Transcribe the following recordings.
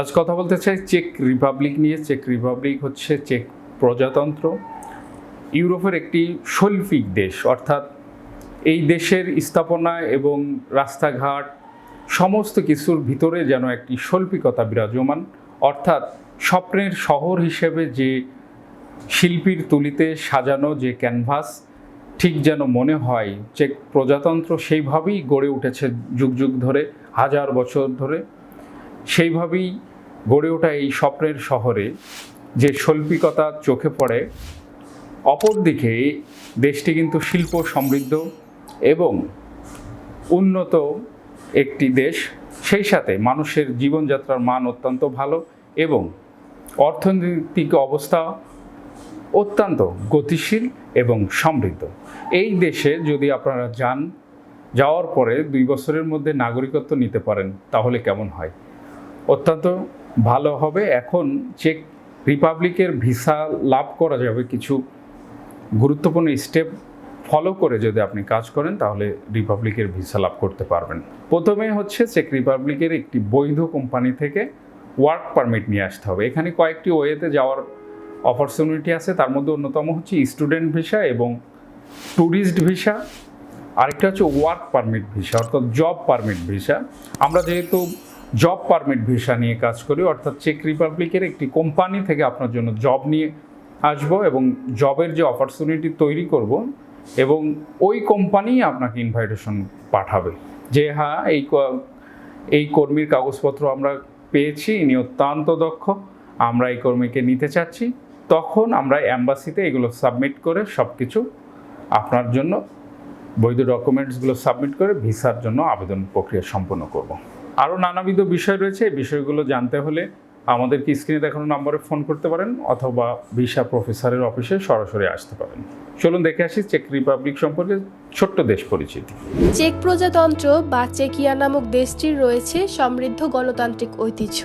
আজ কথা বলতে চাই চেক রিপাবলিক নিয়ে। চেক রিপাবলিক হচ্ছে চেক প্রজাতন্ত্র। ইউরোপের একটি শৈল্পিক দেশ, অর্থাৎ এই দেশের স্থাপনা এবং রাস্তাঘাট সমস্ত কিছুর ভিতরে যেন একটি শৈল্পিকতা বিরাজমান। অর্থাৎ স্বপ্নের শহর হিসেবে যে শিল্পীর তুলিতে সাজানো যে ক্যানভাস, ঠিক যেন মনে হয় চেক প্রজাতন্ত্র সেইভাবেই গড়ে উঠেছে যুগ যুগ ধরে, হাজার বছর ধরে। সেইভাবেই গড়ে ওঠা এই স্বপ্নের শহরে যে শৈল্পিকতা চোখে পড়ে, অপরদিকে দেশটি কিন্তু শিল্প সমৃদ্ধ এবং উন্নত একটি দেশ। সেই সাথে মানুষের জীবনযাত্রার মান অত্যন্ত ভালো এবং অর্থনৈতিক অবস্থা অত্যন্ত গতিশীল এবং সমৃদ্ধ। এই দেশে যদি আপনারা যান, যাওয়ার পরে দুই বছরের মধ্যে নাগরিকত্ব নিতে পারেন, তাহলে কেমন হয়? অত্যন্ত ভালো হবে। এখন চেক রিপাবলিকের ভিসা লাভ করা যাবে কিছু গুরুত্বপূর্ণ স্টেপ ফলো করে যদি আপনি কাজ করেন, তাহলে রিপাবলিকের ভিসা লাভ করতে পারবেন। প্রথমে হচ্ছে চেক রিপাবলিকের একটি বৈধ কোম্পানি থেকে ওয়ার্ক পারমিট নিয়ে আসতে হবে। এখানে কয়েকটি ওয়েতে যাওয়ার অপরচুনিটি আছে। তার মধ্যে অন্যতম হচ্ছে স্টুডেন্ট ভিসা এবং ট্যুরিস্ট ভিসা আরেকটা হচ্ছে ওয়ার্ক পারমিট ভিসা অর্থাৎ জব পারমিট ভিসা আমরা যেহেতু জব পারমিট ভিসা নিয়ে কাজ করি, অর্থাৎ চেক রিপাবলিকের একটি কোম্পানি থেকে আপনার জন্য জব নিয়ে আসব এবং জবের যে অপরচুনিটি তৈরি করব এবং ওই কোম্পানি আপনাকে ইনভাইটেশন পাঠাবে যে হ্যাঁ এই এই কর্মীর কাগজপত্র আমরা পেয়েছি, ইনি অত্যন্ত দক্ষ, আমরা এই কর্মীকে নিতে চাচ্ছি তখন আমরা অ্যাম্বাসিতে এগুলো সাবমিট করে সব কিছু আপনার জন্য, বৈধ ডকুমেন্টসগুলো সাবমিট করে ভিসার জন্য আবেদন প্রক্রিয়া সম্পন্ন করব। আরও নানাবিধ বিষয় রয়েছে। এই বিষয়গুলো জানতে হলে আমাদেরকে স্ক্রিনে দেখানো নম্বরে ফোন করতে পারেন অথবা ভিসা প্রফেসরের অফিসে সরাসরি আসতে পারেন। চলুন দেখে আসি চেক রিপাবলিক সম্পর্কে ছোট্ট দেশ পরিচিতি। চেক প্রজাতন্ত্র বা চেকিয়া নামক দেশটির রয়েছে সমৃদ্ধ গণতান্ত্রিক ঐতিহ্য।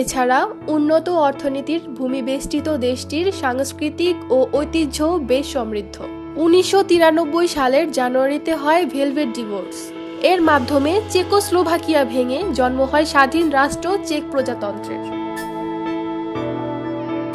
এছাড়া উন্নত অর্থনীতির ভূমি বেষ্টিত দেশটির সাংস্কৃতিক ও ঐতিহ্য বেশ সমৃদ্ধ। উনিশশো তিরানব্বই সালের জানুয়ারিতে হয় ভেলভেট ডিভোর্স। এর মাধ্যমে চেকোস্লোভাকিয়া ভেঙে জন্ম হয় স্বাধীন রাষ্ট্র চেক প্রজাতন্ত্রের।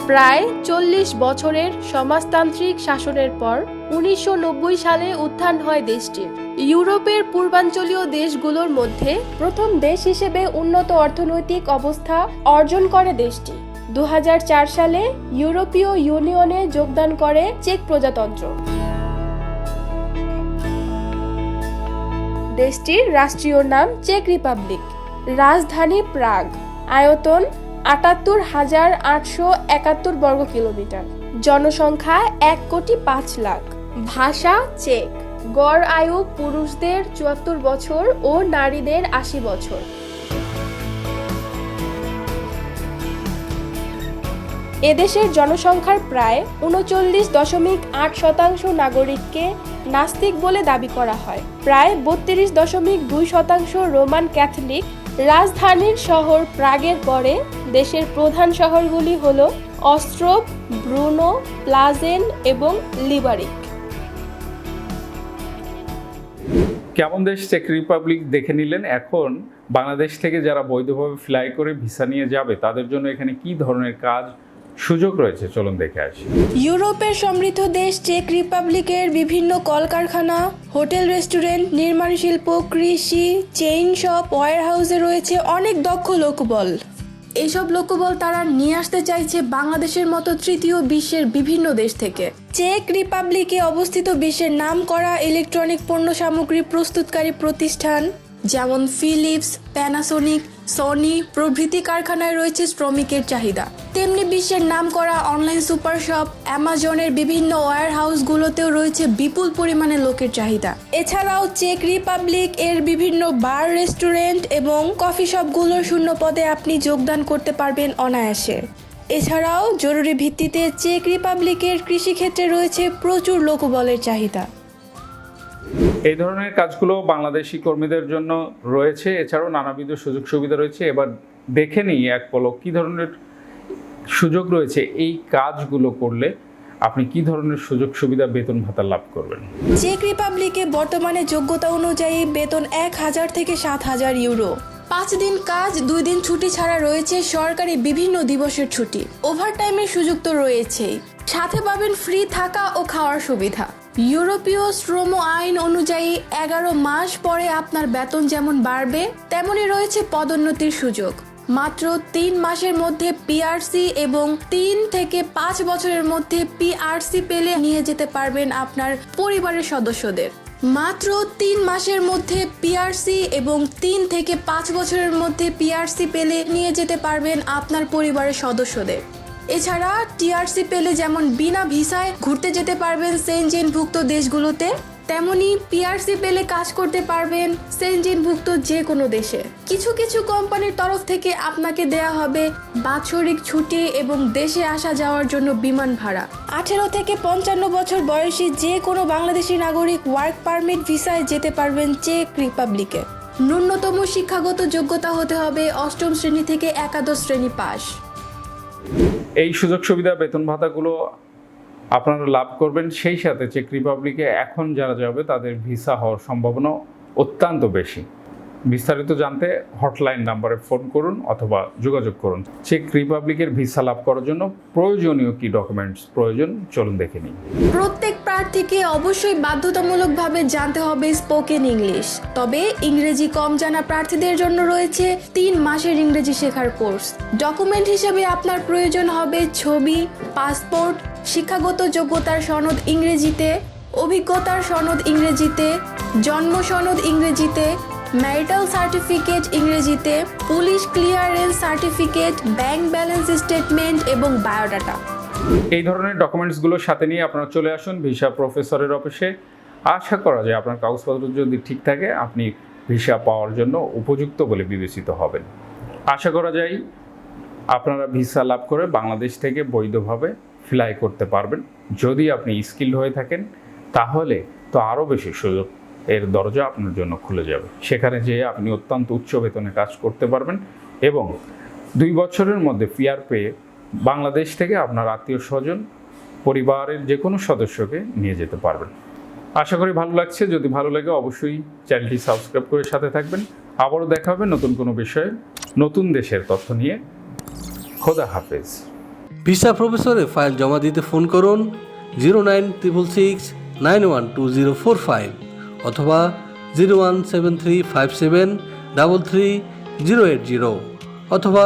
প্রায় চল্লিশ বছরের সমাজতান্ত্রিক শাসনের পর উনিশশো নব্বই সালে উত্থান হয় দেশটির। ইউরোপের পূর্বাঞ্চলীয় দেশগুলোর মধ্যে প্রথম দেশ হিসেবে উন্নত অর্থনৈতিক অবস্থা অর্জন করে দেশটি। দু হাজার চার সালে ইউরোপীয় ইউনিয়নে যোগদান করে চেক প্রজাতন্ত্র। দেশটির রাষ্ট্রীয় নাম চেক রিপাবলিক। রাজধানী প্রাগ। আয়তন আটাত্তর হাজার আটশো একাত্তর বর্গ কিলোমিটার। জনসংখ্যা এক কোটি পাঁচ লাখ। ভাষা চেক। গড় আয়ু পুরুষদের চুয়াত্তর বছর ও নারীদের আশি বছর। এদেশের জনসংখ্যার প্রায় উনচল্লিশ দশমিক আট শতাংশ নাগরিককে নাস্তিক বলে দাবি করা হয়। প্রায় বত্রিশ দশমিক দুই শতাংশ রোমান ক্যাথলিক রাজধানীর শহর প্রাগের পরে দেশের প্রধান শহরগুলি হল অস্ট্রোপ, ব্রুনো, প্লাজেন এবং লিবারিক। কেমন দেশ চেক রিপাবলিক দেখে নিলেন? এখন বাংলাদেশ থেকে যারা বৈধভাবে ফ্লাই করে ভিসা নিয়ে যাবে, তাদের জন্য এখানে কি ধরনের কাজ সুযোগ রয়েছে, চলুন দেখে আসি। ইউরোপের সমৃদ্ধ দেশ চেক রিপাবলিকের বিভিন্ন কলকারখানা, হোটেল রেস্টুরেন্ট, নির্মাণ শিল্প, কৃষি, চেইন শপ ওয়ার হাউসে রয়েছে অনেক দক্ষ লোকবল। এইসব লোকবল তারা নিয়ে আসতে চাইছে বাংলাদেশের মতো তৃতীয় বিশ্বের বিভিন্ন দেশ থেকে। চেক রিপাবলিকে অবস্থিত বিশ্বের নাম করা ইলেকট্রনিক পণ্য সামগ্রী প্রস্তুতকারী প্রতিষ্ঠান যেমন ফিলিপস প্যানাসোনিক সনি প্রভৃতি কারখানায় রয়েছে শ্রমিকের চাহিদা। তেমনি বিশ্বের নাম করা অনলাইন সুপার শপ অ্যামাজনের বিভিন্ন ওয়্যার হাউসগুলোতেও রয়েছে বিপুল পরিমাণে লোকের চাহিদা। এছাড়াও চেক রিপাবলিক এর বিভিন্ন বার রেস্টুরেন্ট এবং কফি শপগুলোর শূন্য পদে আপনি যোগদান করতে পারবেন অনায়াসে। এছাড়াও জরুরি ভিত্তিতে চেক রিপাবলিকের কৃষিক্ষেত্রে রয়েছে প্রচুর লোকবলের চাহিদা। এই ধরনের কাজগুলো বাংলাদেশি কর্মীদের জন্য রয়েছে। এছাড়াও নানাবিধ সুযোগ সুবিধা রয়েছে। এবার দেখে নিই এক পলক কী ধরনের সুযোগ রয়েছে এই কাজগুলো করলে। আপনি কি ধরনের সুযোগ সুবিধা বেতন ভাতা লাভ করবেন? চেক রিপাবলিকে বর্তমানে যোগ্যতা অনুযায়ী বেতন এক হাজার থেকে সাত হাজার ইউরো। পাঁচ দিন কাজ, দুই দিন ছুটি ছাড়া রয়েছে সরকারি বিভিন্ন দিবসের ছুটি। ওভারটাইমের সুযোগ তো রয়েছেই। সাথে পাবেন ফ্রি থাকা ও খাওয়ার সুবিধা। ইউরোপীয় শ্রম আইন অনুযায়ী এগারো মাস পরে আপনার বেতন যেমন বাড়বে, তেমনই রয়েছে পদোন্নতির সুযোগ। মাত্র তিন মাসের মধ্যে পিআরসি এবং তিন থেকে পাঁচ বছরের মধ্যে পিআরসি পেলে নিয়ে যেতে পারবেন আপনার পরিবারের সদস্যদের। মাত্র তিন মাসের মধ্যে পিআরসি এবং তিন থেকে পাঁচ বছরের মধ্যে পিআরসি পেলে নিয়ে যেতে পারবেন আপনার পরিবারের সদস্যদের। এছাড়া টিআরসি পেলে যেমন বিনা ভিসায় ঘুরতে যেতে পারবেন সেনজেনভুক্ত দেশগুলোতে, তেমনি পিআরসি পেলে কাজ করতে পারবেন সেনজেনভুক্ত যে কোনো দেশে। কিছু কিছু কোম্পানির তরফ থেকে আপনাকে দেয়া হবে বাৎসরিক ছুটি এবং দেশে আসা যাওয়ার জন্য বিমান ভাড়া। আঠেরো থেকে পঞ্চান্ন বছর বয়সী যে কোনো বাংলাদেশি নাগরিক ওয়ার্ক পারমিট ভিসায় যেতে পারবেন চেক রিপাবলিকে। ন্যূনতম শিক্ষাগত যোগ্যতা হতে হবে অষ্টম শ্রেণি থেকে একাদশ শ্রেণি পাস এই সুযোগ সুবিধা বেতন ভাতাগুলো আপনারা লাভ করবেন, সেই সাথে চেক রিপাবলিকে এখন যারা যাবে তাদের ভিসা হওয়ার সম্ভাবনা অত্যন্ত বেশি। বিস্তারিত জানতে হটলাইন নাম্বারে ফোন করুন অথবা যোগাযোগ করুন। চেক রিপাবলিকের ভিসা লাভ করার জন্য প্রয়োজনীয় কি ডকুমেন্টস প্রয়োজন, চলুন দেখে নিন প্রত্যেক প্রার্থীকে অবশ্যই বাধ্যতামূলকভাবে জানতে হবে স্পোকেন ইংলিশ। তবে ইংরেজি কম জানা প্রার্থীদের জন্য রয়েছে তিন মাসের ইংরেজি শেখার কোর্স। ডকুমেন্ট হিসেবে আপনার প্রয়োজন হবে ছবি, পাসপোর্ট, শিক্ষাগত যোগ্যতার সনদ ইংরেজিতে, অভিজ্ঞতার সনদ ইংরেজিতে, জন্ম সনদ ইংরেজিতে ম্যারিটাল সার্টিফিকেট ইংরেজিতে, police clearance certificate bank balance statement এবং বায়োডাটা এই ধরনের ডকুমেন্টসগুলোর সাথে নিয়ে আপনারা চলে আসুন ভিসা প্রফেসরের অফিসে আশা করা যায় আপনার কাগজপত্র যদি ঠিক থাকে, আপনি ভিসা পাওয়ার জন্য উপযুক্ত বলে বিবেচিত হবেন। আশা করা যায় আপনারা ভিসা লাভ করে বাংলাদেশ থেকে বৈধভাবে ফ্লাই করতে পারবেন। যদি আপনি স্কিল্ড হয়ে থাকেন, তাহলে তো আরও বেশি সুযোগ এর দরজা আপনার জন্য খুলে যাবে। সেখানে যেয়ে আপনি অত্যন্ত উচ্চ বেতনে কাজ করতে পারবেন এবং দুই বছরের মধ্যে পিআর পেয়ে বাংলাদেশ থেকে আপনার আত্মীয় স্বজন, পরিবারের যে কোনো সদস্যকে নিয়ে যেতে পারবেন। আশা করি ভালো লাগছে। যদি ভালো লাগে অবশ্যই চ্যানেলটি সাবস্ক্রাইব করে সাথে থাকবেন। আবারও দেখা হবে নতুন কোনো বিষয়ে, নতুন দেশের তথ্য নিয়ে। খোদা হাফেজ। ভিসা প্রফেসরে ফাইল জমা দিতে ফোন করুন zero nine triple six nine one two zero four five অথবা zero one seven three five seven double three zero eight zero অথবা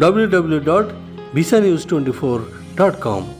www.visanews24.com.